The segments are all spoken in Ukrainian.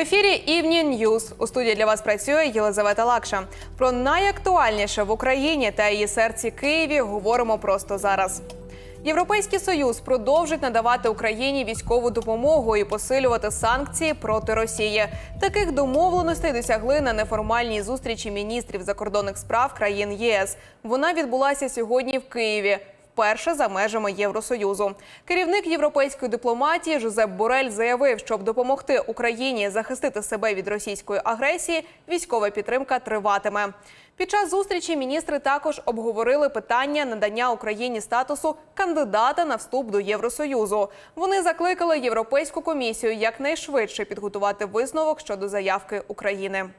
ефірі Evening News. У студії для вас працює Єлизавета Лакша. Про найактуальніше в Україні та її серці Києві говоримо просто зараз. Європейський союз продовжить надавати Україні військову допомогу і посилювати санкції проти Росії. Таких домовленостей досягли на неформальній зустрічі міністрів закордонних справ країн ЄС. Вона відбулася сьогодні в Києві. Вперше за межами Євросоюзу керівник європейської дипломатії Жозеп Борель заявив, щоб допомогти Україні захистити себе від російської агресії, військова підтримка триватиме. Під час зустрічі міністри також обговорили питання надання Україні статусу кандидата на вступ до Євросоюзу. Вони закликали Європейську комісію якнайшвидше підготувати висновок щодо заявки України.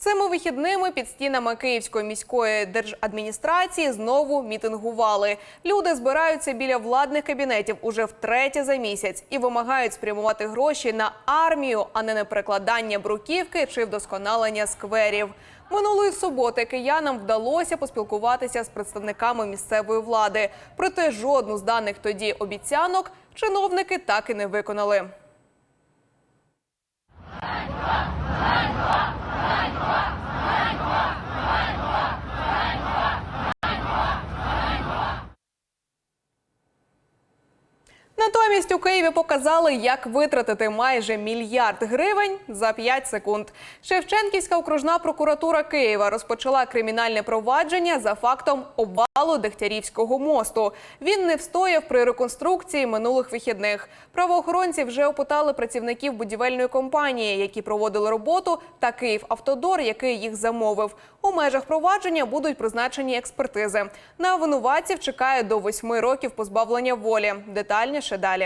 Цими вихідними під стінами Київської міської держадміністрації знову мітингували. Люди збираються біля владних кабінетів уже втретє за місяць і вимагають спрямувати гроші на армію, а не на перекладання бруківки чи вдосконалення скверів. Минулої суботи киянам вдалося поспілкуватися з представниками місцевої влади. Проте жодну з даних тоді обіцянок чиновники так і не виконали. Натомість у Києві показали, як витратити майже мільярд гривень за 5 секунд. Шевченківська окружна прокуратура Києва розпочала кримінальне провадження за фактом обвалу Дегтярівського мосту. Він не встояв при реконструкції минулих вихідних. Правоохоронці вже опитали працівників будівельної компанії, які проводили роботу, та Київавтодор, який їх замовив. У межах провадження будуть призначені експертизи. На винуватців чекає до 8 років позбавлення волі. Детальніше далі.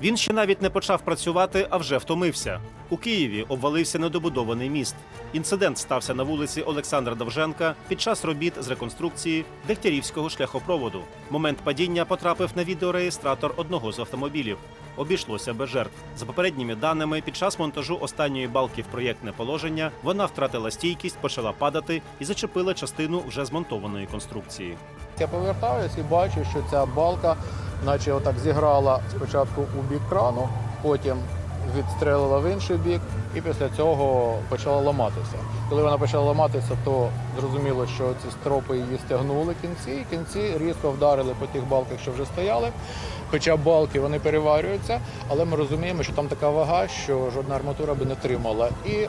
Він ще навіть не почав працювати, а вже втомився. У Києві обвалився недобудований міст. Інцидент стався на вулиці Олександра Довженка під час робіт з реконструкції Дегтярівського шляхопроводу. Момент падіння потрапив на відеореєстратор одного з автомобілів. Обійшлося без жертв. За попередніми даними, під час монтажу останньої балки в проєктне положення вона втратила стійкість, почала падати і зачепила частину вже змонтованої конструкції. Я повертаюсь і бачу, що ця балка, наче отак зіграла спочатку у бік крану, потім відстрелила в інший бік, і після цього почала ламатися. Коли вона почала ламатися, то зрозуміло, що ці стропи її стягнули кінці, і кінці різко вдарили по тих балках, що вже стояли. Хоча балки вони переварюються, але ми розуміємо, що там така вага, що жодна арматура би не тримала. І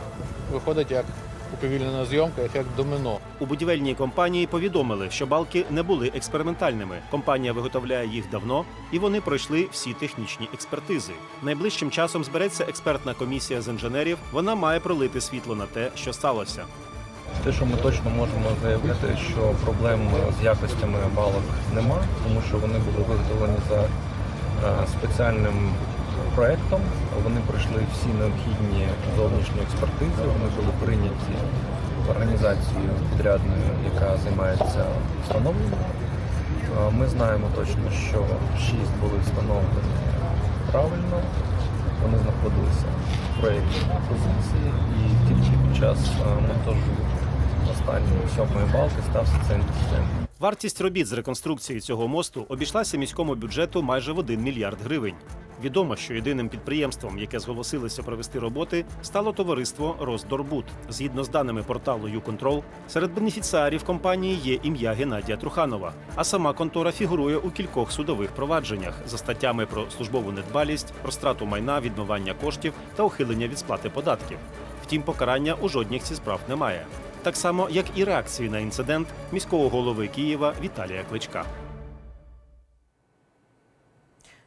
виходить як уповільнена зйомка, ефект домино. У будівельній компанії повідомили, що балки не були експериментальними. Компанія виготовляє їх давно, і вони пройшли всі технічні експертизи. Найближчим часом збереться експертна комісія з інженерів. Вона має пролити світло на те, що сталося. Те, що ми точно можемо заявити, що проблем з якостями балок нема, тому що вони були виготовлені за е, спеціальним проектом. Вони пройшли всі необхідні зовнішні експертизи. Вони були прийняті організацією підрядною, яка займається встановленням. Е, Ми знаємо точно, що шість були встановлені правильно. Вони знаходилися в проєктній позиції і тільки під час е, монтажу останньої сьомої балки стався цей інцидент. Вартість робіт з реконструкції цього мосту обійшлася міському бюджету майже в 1 мільярд гривень. Відомо, що єдиним підприємством, яке зголосилося провести роботи, стало товариство Росдорбуд. Згідно з даними порталу «Юконтрол», серед бенефіціарів компанії є ім'я Геннадія Труханова. А сама контора фігурує у кількох судових провадженнях за статтями про службову недбалість, розтрату майна, відмивання коштів та ухилення від сплати податків. Втім, покарання у жодніх ці справ немає. Так само, як і реакції на інцидент міського голови Києва Віталія Кличка.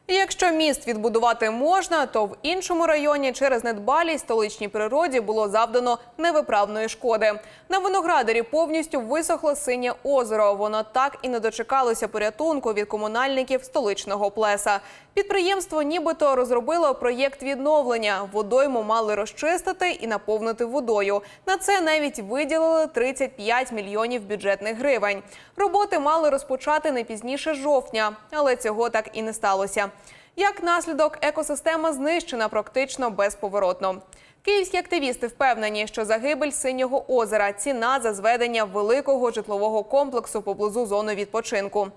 Якщо міст відбудувати можна, то в іншому районі через недбалість столичній природі було завдано невиправної шкоди. На виноградарі повністю висохло синє озеро. Воно так і не дочекалося порятунку від комунальників столичного плеса. Підприємство нібито розробило проєкт відновлення. Водойму мали розчистити і наповнити водою. На це навіть виділили 35 мільйонів бюджетних гривень. Роботи мали розпочати не пізніше жовтня, але цього так і не сталося. Як наслідок, екосистема знищена практично безповоротно. Київські активісти впевнені, що загибель синього озера ціна за зведення великого житлового комплексу поблизу зони відпочинку.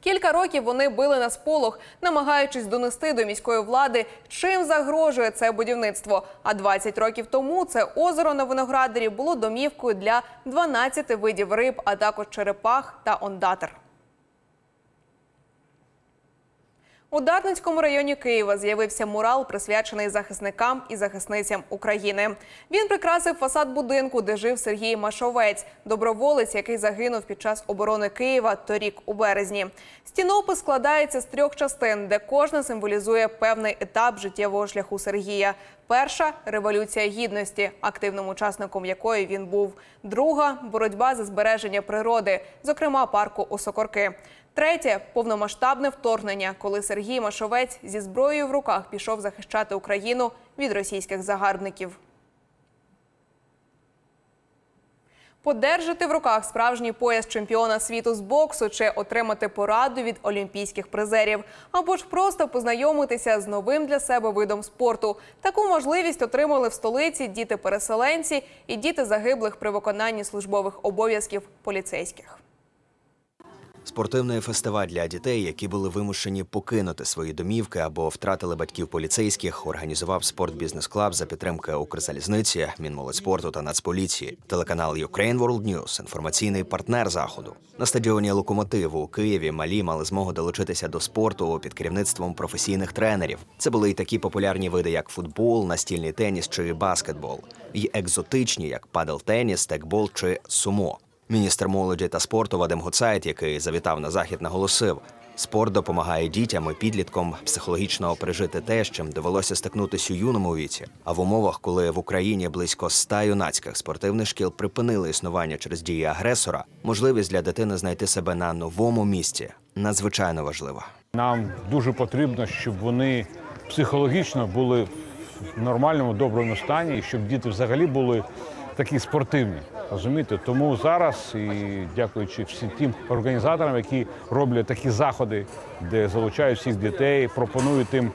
Кілька років вони били на сполох, намагаючись донести до міської влади, чим загрожує це будівництво. А 20 років тому це озеро на виноградарі було домівкою для 12 видів риб, а також черепах та ондатер. У Дарницькому районі Києва з'явився мурал, присвячений захисникам і захисницям України. Він прикрасив фасад будинку, де жив Сергій Машовець, доброволець, який загинув під час оборони Києва торік у березні. Стінопис складається з трьох частин, де кожна символізує певний етап життєвого шляху Сергія. Перша революція гідності, активним учасником якої він був. Друга боротьба за збереження природи, зокрема парку Осокорки. Третє повномасштабне вторгнення, коли Сергій Машовець зі зброєю в руках пішов захищати Україну від російських загарбників. Подержати в руках справжній пояс чемпіона світу з боксу чи отримати пораду від олімпійських призерів, або ж просто познайомитися з новим для себе видом спорту. Таку можливість отримали в столиці діти-переселенці і діти загиблих при виконанні службових обов'язків поліцейських. Спортивний фестиваль для дітей, які були вимушені покинути свої домівки або втратили батьків поліцейських, організував спортбізнес клаб за підтримки Укрзалізниці, Мінмолодьспорту та Нацполіції. Телеканал Ukraine World News – інформаційний партнер заходу. На стадіоні Локомотиву у Києві малі мали змогу долучитися до спорту під керівництвом професійних тренерів. Це були й такі популярні види, як футбол, настільний теніс чи баскетбол, й екзотичні, як падел-теніс, стекбол чи сумо. Міністр молоді та спорту Вадим Гуцайт, який завітав на захід, наголосив: спорт допомагає дітям і підліткам психологічно пережити те, з чим довелося стикнутися у юному віці. А в умовах, коли в Україні близько ста юнацьких спортивних шкіл припинили існування через дії агресора, можливість для дитини знайти себе на новому місці надзвичайно важлива. Нам дуже потрібно, щоб вони психологічно були в нормальному, доброму стані, і щоб діти взагалі були такі спортивні. Розумієте? Тому зараз, і дякуючи всім тим організаторам, які роблять такі заходи, де залучають всіх дітей, пропонують їм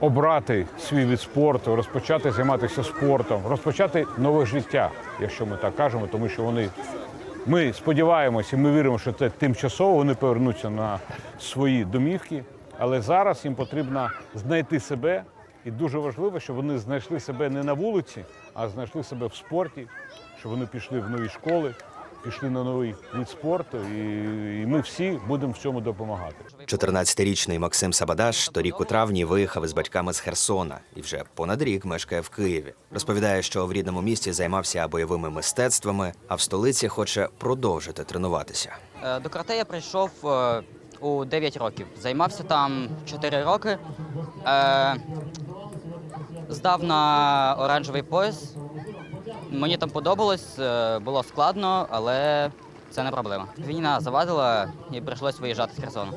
обрати свій від спорту, розпочати займатися спортом, розпочати нове життя, якщо ми так кажемо, тому що вони ми сподіваємося, ми віримо, що це тимчасово вони повернуться на свої домівки. Але зараз їм потрібно знайти себе, і дуже важливо, щоб вони знайшли себе не на вулиці, а знайшли себе в спорті, щоб вони пішли в нові школи, пішли на новий від спорту, і, і ми всі будемо в цьому допомагати. 14-річний Максим Сабадаш торік у травні виїхав із батьками з Херсона і вже понад рік мешкає в Києві. Розповідає, що в рідному місті займався бойовими мистецтвами, а в столиці хоче продовжити тренуватися. Е, До карате я прийшов е, у 9 років. Займався там 4 роки Е, Здав на оранжевий пояс. Мені там подобалось, е, було складно, але це не проблема. Війна завадила і прийшлось виїжджати з Херсону.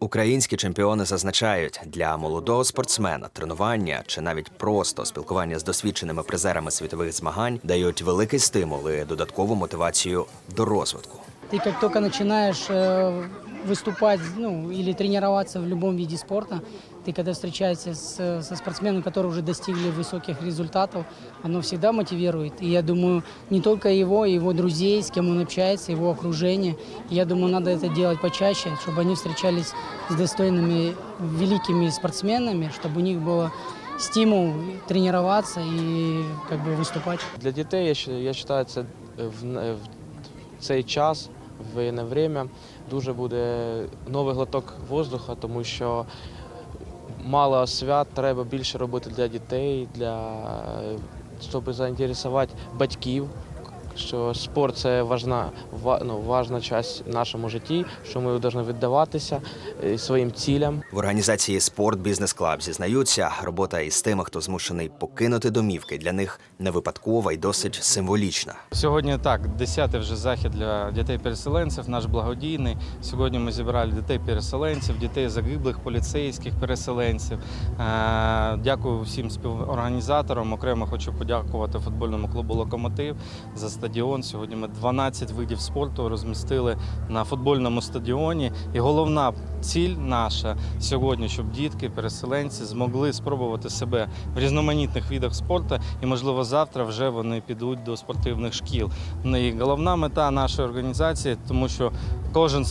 Українські чемпіони зазначають, для молодого спортсмена тренування чи навіть просто спілкування з досвідченими призерами світових змагань дають великий стимул і додаткову мотивацію до розвитку. Ты как только начинаешь э, выступать ну, или тренироваться в любом виде спорта, ты когда встречаешься с, со спортсменами, которые уже достигли высоких результатов, оно всегда мотивирует. И я думаю, не только его, и его друзей, с кем он общается, его окружение. И я думаю, надо это делать почаще, чтобы они встречались с достойными, великими спортсменами, чтобы у них было стимул тренироваться и как бы выступать. Для дітей я, щ- я вважаю, це в, н- в цей час, в воєнне время, дуже буде новий глоток воздуха, тому що мало свят треба більше робити для дітей, для, щоб заінтересувати батьків. Що спорт це важна, ва- ну, важна частина в нашому житті, що ми повинні віддаватися е, своїм цілям. В організації Спорт Бізнес Клаб зізнаються, робота із тими, хто змушений покинути домівки, для них не випадкова і досить символічна. Сьогодні так, 10-й вже захід для дітей-переселенців, наш благодійний. Сьогодні ми зібрали дітей-переселенців, дітей загиблих, поліцейських переселенців. Е, Дякую всім співорганізаторам. Окремо хочу подякувати футбольному клубу Локомотив за стадіон. Сьогодні ми 12 видів спорту розмістили на футбольному стадіоні. І головна ціль наша сьогодні, щоб дітки, переселенці змогли спробувати себе в різноманітних видах спорту, і можливо завтра вже вони підуть до спортивних шкіл. Ну, І головна мета нашої організації, тому що кожен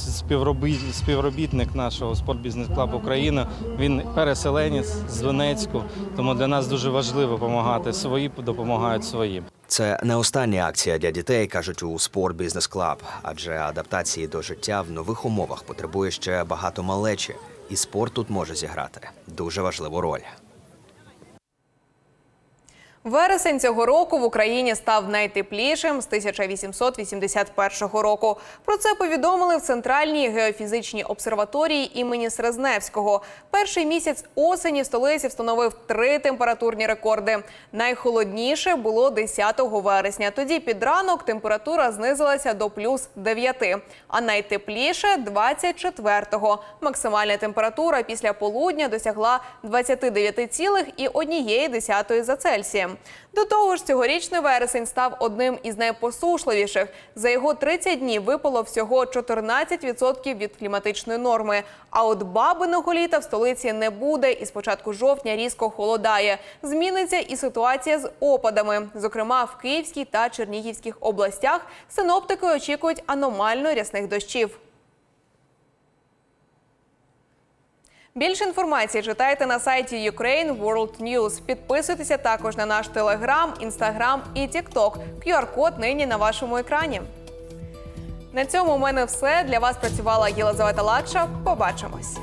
співробітник нашого спортбізнес клаб України він переселенець з Донецьку. Тому для нас дуже важливо допомагати. Свої допомагають своїм. Це не остання акція для дітей, кажуть у Sport Business Клаб, адже адаптації до життя в нових умовах потребує ще багато малечі, і спорт тут може зіграти. Дуже важливу роль. Вересень цього року в Україні став найтеплішим з 1881 року. Про це повідомили в Центральній геофізичній обсерваторії імені Срезневського. Перший місяць осені в столиці встановив три температурні рекорди. Найхолодніше було 10 вересня. Тоді під ранок температура знизилася до плюс 9, а найтепліше 24-го. Максимальна температура після полудня досягла 29,1 за Цельсієм. До того ж, цьогорічний вересень став одним із найпосушливіших. За його 30 днів випало всього 14% від кліматичної норми. А от бабиного літа в столиці не буде, і з початку жовтня різко холодає. Зміниться і ситуація з опадами. Зокрема, в Київській та Чернігівських областях синоптики очікують аномально рясних дощів. Більше інформації читайте на сайті Ukraine World News. Підписуйтеся також на наш телеграм, інстаграм і тікток. QR-код нині на вашому екрані. На цьому у мене все. Для вас працювала Єлизавета Лакша. Побачимось.